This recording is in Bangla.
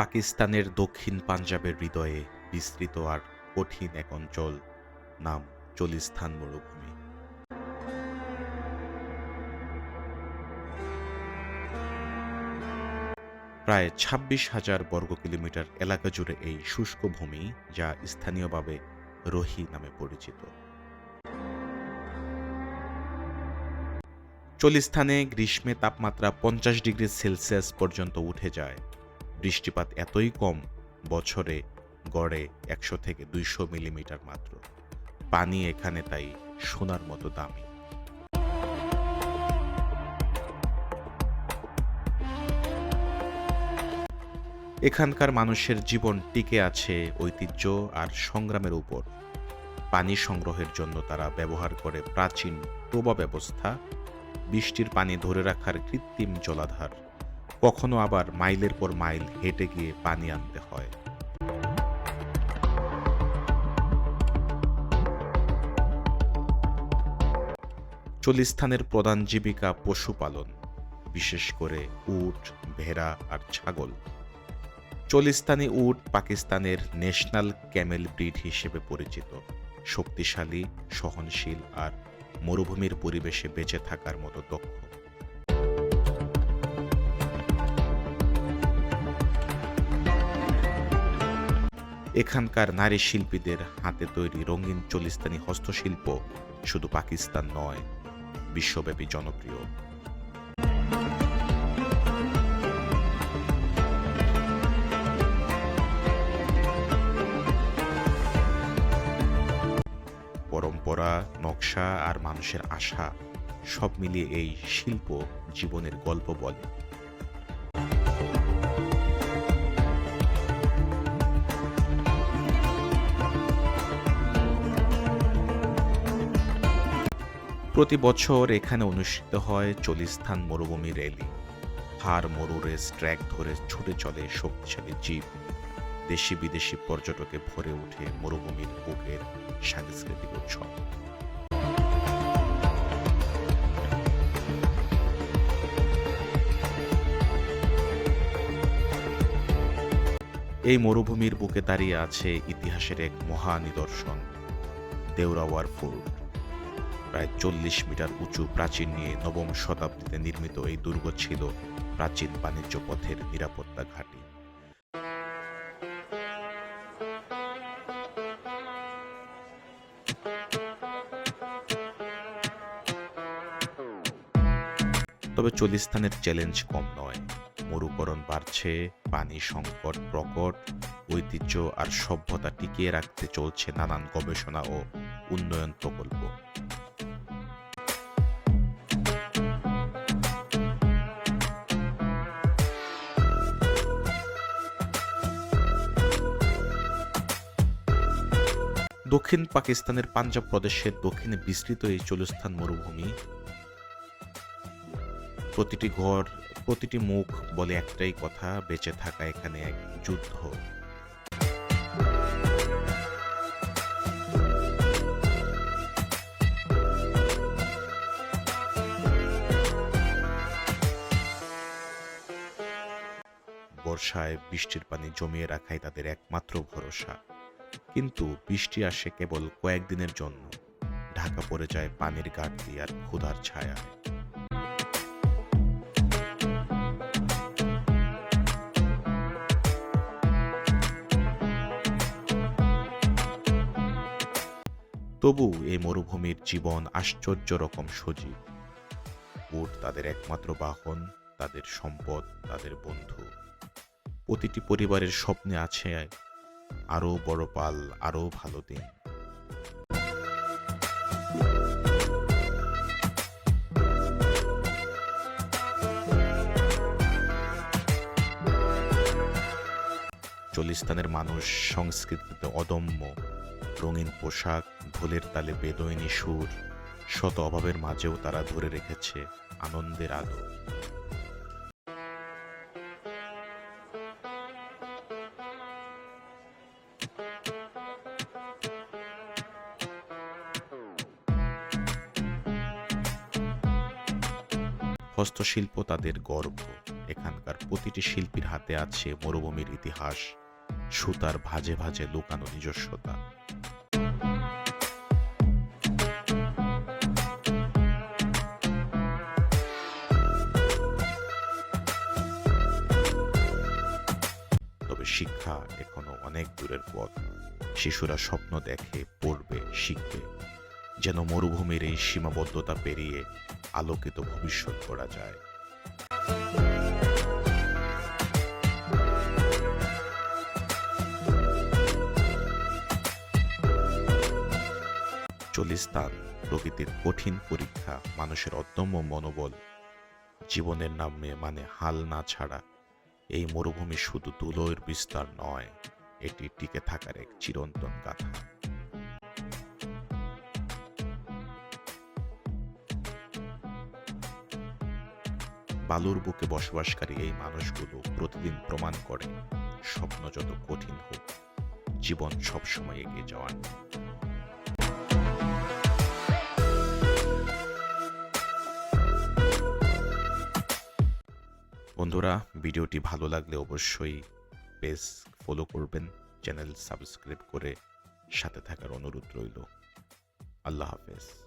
পাকিস্তানের দক্ষিণ পাঞ্জাবের হৃদয়ে বিস্তৃত আর কঠিন এক অঞ্চল, নাম চলিস্থান মরুভূমি। প্রায় ছাব্বিশ হাজার বর্গ কিলোমিটার এলাকা জুড়ে এই শুষ্ক ভূমি, যা স্থানীয়ভাবে রোহি নামে পরিচিত। চলিস্থানে গ্রীষ্মে তাপমাত্রা পঞ্চাশ ডিগ্রি সেলসিয়াস পর্যন্ত উঠে যায়। বৃষ্টিপাত এতই কম বছরে গড়ে একশো থেকে দুইশো মিলিমিটার মাত্র। পানি এখানে তাই সোনার মতো দামি। এখানকার মানুষের জীবন টিকে আছে ঐতিহ্য আর সংগ্রামের উপর। পানি সংগ্রহের জন্য তারা ব্যবহার করে প্রাচীন প্রবা ব্যবস্থা বৃষ্টির পানি ধরে রাখার কৃত্রিম জলাধার। কখনো আবার মাইলের পর মাইল হেঁটে গিয়ে পানি আনতে হয়। চলিস্থানের প্রধান জীবিকা পশুপালন, বিশেষ করে উট, ভেড়া আর ছাগল। চলিস্তানি উট পাকিস্তানের ন্যাশনাল ক্যামেল ব্রিড হিসেবে পরিচিত। শক্তিশালী, সহনশীল আর মরুভূমির পরিবেশে বেঁচে থাকার মতো দক্ষ। এখানকার নারী শিল্পীদের হাতে তৈরি রঙিন চলিস্তানি হস্তশিল্প শুধু পাকিস্তান নয়, বিশ্বব্যাপী জনপ্রিয়। পরম্পরা, নকশা আর মানুষের আশা সব মিলিয়ে এই শিল্প জীবনের গল্প বলে। প্রতি বছর এখানে অনুষ্ঠিত হয় চল্লিশস্থান মরুভূমি র্যালি। হার মরু রেস ট্র্যাক ধরে ছুটে চলে শক্তিশালী জিপ দেশি বিদেশি পর্যটকে ভরে ওঠে মরুভূমির বুকের সাংস্কৃতিক উৎসব। এই মরুভূমির বুকে দাঁড়িয়ে আছে ইতিহাসের এক মহা নিদর্শন, দেউরাওয়ার ফোর্ট প্রায় চল্লিশ মিটার উঁচু প্রাচীর নিয়ে নবম শতাব্দীতে নির্মিত এই দুর্গ ছিল প্রাচীন বাণিজ্য পথের নিরাপত্তা ঘাঁটি। তবে চলিস্তানের চ্যালেঞ্জ কম নয়। মরুকরণ বাড়ছে, পানি সংকট, প্রকট, ঐতিহ্য আর সভ্যতা টিকিয়ে রাখতে চলছে নানান গবেষণা ও উন্নয়ন প্রকল্প। দক্ষিণ পাকিস্তানের পাঞ্জাব প্রদেশের দক্ষিণে বিস্তৃত এই চলুস্থান মরুভূমি। প্রতিটি ঘর, প্রতিটি মুখ বলে একটাই কথা, বেঁচে থাকা এখানে এক যুদ্ধ। বর্ষায় বৃষ্টির পানি জমিয়ে রাখাই তাদের একমাত্র ভরসা। কিন্তু বৃষ্টি আসে কেবল কয়েকদিনের জন্য। ঢাকা পড়ে যায় পানির ঘাটতি আর ক্ষুধার ছায়া। তবু এই মরুভূমির জীবন আশ্চর্য রকম সজীব। উট তাদের একমাত্র বাহন, তাদের সম্পদ, তাদের বন্ধু। প্রতিটি পরিবারের স্বপ্নে আছে আরও বড় পাল আরও ভালো দিন। চল্লিস্তানের মানুষ সংস্কৃতিতে অদম্য। রঙিন পোশাক ঢোলের তালে বেদয়নী সুর। শত অভাবের মাঝেও তারা ধরে রেখেছে আনন্দের আলো। হস্তশিল্প তাদের গর্ব। এখানকার প্রতিটি শিল্পীর হাতে আছে মরুভূমির ইতিহাস, সুতার ভাজে ভাজে লুকানো নিজস্বতা। তবে শিক্ষা এখনও অনেক দূরের পথ। শিশুরা স্বপ্ন দেখে, পড়বে, শিখবে। যেন মরুভূমির এই সীমাবদ্ধতা পেরিয়ে আলোকিত ভবিষ্যৎ করা যায়। চল্লিস্তান প্রকৃতির কঠিন পরীক্ষা, মানুষের অদম্য মনোবল, জীবনের নামে মানে হাল না ছাড়া, এই মরুভূমি শুধু ধুলোর বিস্তার নয়, এটি টিকে থাকার এক চিরন্তন গাথা। বালুর বুকে বসবাসকারী এই মানুষগুলো প্রতিদিন প্রমাণ করে, স্বপ্ন যত কঠিন হোক, জীবন সবসময় এগিয়ে যাওয়ার। বন্ধুরা, ভিডিওটি ভালো লাগলে অবশ্যই পেজ ফলো করবেন, চ্যানেল সাবস্ক্রাইব করে সাথে থাকার অনুরোধ রইল। আল্লাহ হাফেজ।